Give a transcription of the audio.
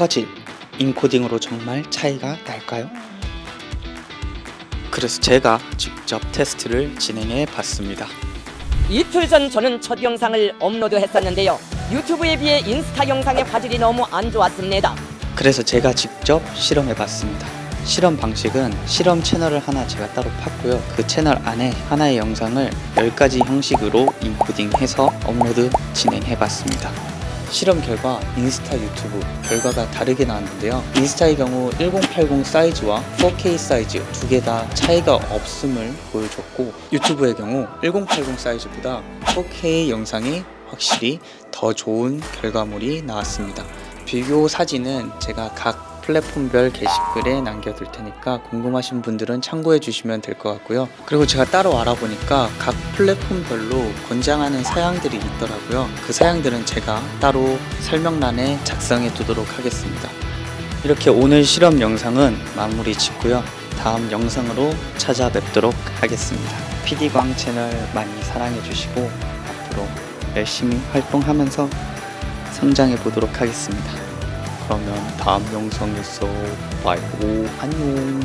화질, 인코딩으로 정말 차이가 날까요? 그래서 제가 직접 테스트를 진행해 봤습니다. 이틀 전 저는 첫 영상을 업로드 했었는데요. 유튜브에 비해 인스타 영상의 화질이 너무 안 좋았습니다. 그래서 제가 직접 실험해 봤습니다. 실험 방식은 실험 채널을 하나 제가 따로 팠고요. 그 채널 안에 하나의 영상을 10가지 형식으로 인코딩해서 업로드 진행해 봤습니다. 실험 결과 인스타 유튜브 결과가 다르게 나왔는데요. 인스타의 경우 1080 사이즈와 4K 사이즈 두 개 다 차이가 없음을 보여줬고 유튜브의 경우 1080 사이즈보다 4K 영상이 확실히 더 좋은 결과물이 나왔습니다. 비교 사진은 제가 각 플랫폼별 게시글에 남겨둘 테니까 궁금하신 분들은 참고해 주시면 될 것 같고요. 그리고 제가 따로 알아보니까 각 플랫폼별로 권장하는 사양들이 있더라고요. 그 사양들은 제가 따로 설명란에 작성해 두도록 하겠습니다. 이렇게 오늘 실험 영상은 마무리 짓고요. 다음 영상으로 찾아뵙도록 하겠습니다. PD광 채널 많이 사랑해 주시고 앞으로 열심히 활동하면서 성장해 보도록 하겠습니다. 그러면 다음 영상에서 봐요. 안녕.